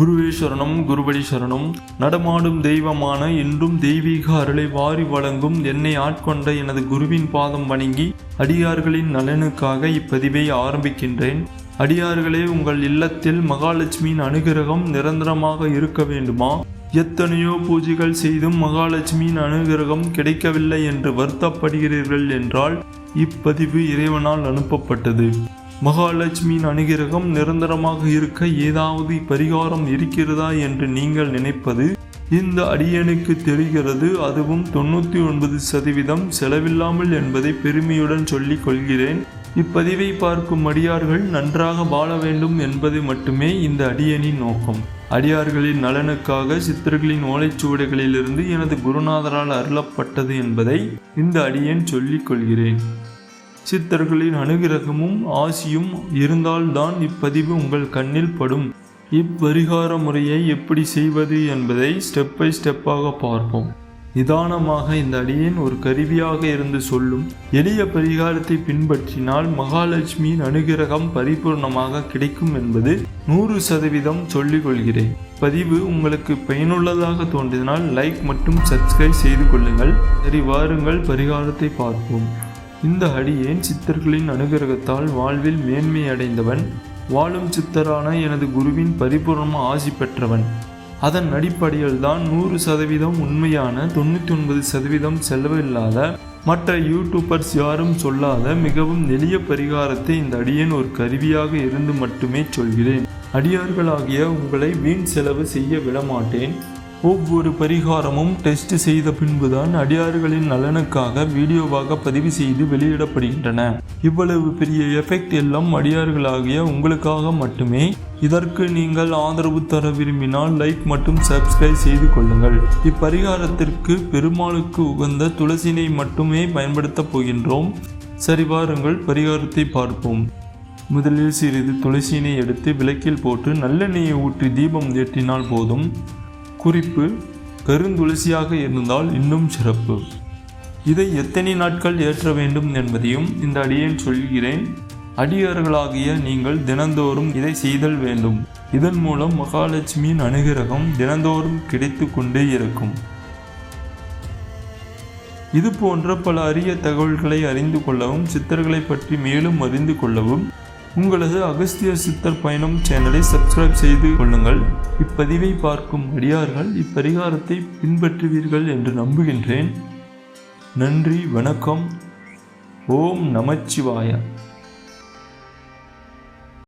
குருவேஸ்வரனும் குருபடீஸ்வரனும் நடமாடும் தெய்வமான என்றும் தெய்வீக அருளை வாரி வழங்கும் என்னை ஆட்கொண்ட எனது குருவின் பாதம் வணங்கி அடியார்களின் நலனுக்காக இப்பதிவை ஆரம்பிக்கின்றேன். அடியார்களே உங்கள் இல்லத்தில் மகாலட்சுமியின் அனுகிரகம் நிரந்தரமாக இருக்க வேண்டுமா? எத்தனையோ பூஜைகள் செய்தும் மகாலட்சுமியின் அனுகிரகம் கிடைக்கவில்லை என்று வருத்தப்படுகிறீர்கள் என்றால் இப்பதிவு இறைவனால் அனுப்பப்பட்டது. மகாலட்சுமியின் அனுகிரகம் நிரந்தரமாக இருக்க ஏதாவது பரிகாரம் இருக்கிறதா என்று நீங்கள் நினைப்பது இந்த அடியனுக்கு தெரிகிறது. அதுவும் தொண்ணூற்றி ஒன்பது சதவீதம் செலவில்லாமல் என்பதை பெருமையுடன் சொல்லிக் கொள்கிறேன். இப்பதிவை பார்க்கும் அடியார்கள் நன்றாக வாழ வேண்டும் என்பது மட்டுமே இந்த அடியனின் நோக்கம். அடியார்களின் நலனுக்காக சித்தர்களின் ஓலைச்சுவடுகளிலிருந்து எனது குருநாதரால் அருளப்பட்டது என்பதை இந்த அடியன் சொல்லிக் கொள்கிறேன். சித்தர்களின் அனுகிரகமும் ஆசியும் இருந்தால்தான் இப்பதிவு உங்கள் கண்ணில் படும். இப்பரிகார முறையை எப்படி செய்வது என்பதை ஸ்டெப் பை ஸ்டெப்பாக பார்ப்போம். நிதானமாக இந்த அடியேன் ஒரு கருவியாக இருந்து சொல்லும். எளிய பரிகாரத்தை பின்பற்றினால் மகாலட்சுமியின் அனுகிரகம் பரிபூர்ணமாக கிடைக்கும் என்பது நூறு சதவீதம் சொல்லிக் கொள்கிறேன். பதிவு உங்களுக்கு பயனுள்ளதாக தோன்றினால் லைக் மற்றும் சப்ஸ்கிரைப் செய்து கொள்ளுங்கள். சரி வாருங்கள் பரிகாரத்தை பார்ப்போம். இந்த அடியேன் சித்தர்களின் அனுகிரகத்தால் வாழ்வில் மேன்மை அடைந்தவன்? வாழும் சித்தரான எனது குருவின் பரிபூர்ண ஆசி பெற்றவன். அதன் அடிப்படையில் தான் நூறு சதவீதம் உண்மையான தொண்ணூற்றி ஒன்பது சதவீதம் செலவில்லாத மற்ற யூடியூபர்ஸ் யாரும் சொல்லாத மிகவும் எளிய பரிகாரத்தை இந்த அடியேன் ஒரு கருவியாக இருந்து மட்டுமே சொல்கிறேன். அடியார்களாகிய உங்களை வீண் செலவு செய்ய விடமாட்டேன். ஒவ்வொரு பரிகாரமும் டெஸ்ட் செய்த பின்புதான் அடியார்களின் நலனுக்காக வீடியோவாக பதிவு செய்து வெளியிடப்படுகின்றன. இவ்வளவு பெரிய எஃபெக்ட் எல்லாம் அடியார்களாகிய உங்களுக்காக மட்டுமே. இதற்கு நீங்கள் ஆதரவு தர விரும்பினால் லைக் மற்றும் சப்ஸ்கிரைப் செய்து கொள்ளுங்கள். இப்பரிகாரத்திற்கு பெருமாளுக்கு உகந்த துளசினை மட்டுமே பயன்படுத்தப் போகின்றோம். சரி வாருங்கள் பரிகாரத்தை பார்ப்போம். முதலில் சிறிது துளசியினை எடுத்து விளக்கில் போட்டு நல்லெண்ணெயை ஊற்றி தீபம் ஏற்றினால் போதும். குறிப்பு கருந்துளசியாக இருந்தால் இன்னும் சிறப்பு. இதை எத்தனை நாட்கள் ஏற்ற வேண்டும் என்பதையும் இந்த அடியேன் சொல்கிறேன். அடியார்களாகிய நீங்கள் தினந்தோறும் இதை செய்தல் வேண்டும். இதன் மூலம் மகாலட்சுமியின் அனுகிரகம் தினந்தோறும் கிடைத்து கொண்டே இருக்கும். இது போன்ற பல அரிய தகவல்களை அறிந்து கொள்ளவும் சித்தர்களை பற்றி மேலும் அறிந்து கொள்ளவும் உங்களது அகஸ்திய சித்தர் பயணம் சேனலை சப்ஸ்கிரைப் செய்து கொள்ளுங்கள். இப்பதிவை பார்க்கும் அடியார்கள் இப்பரிகாரத்தை பின்பற்றுவீர்கள் என்று நம்புகின்றேன். நன்றி வணக்கம். ஓம் நமச்சிவாய.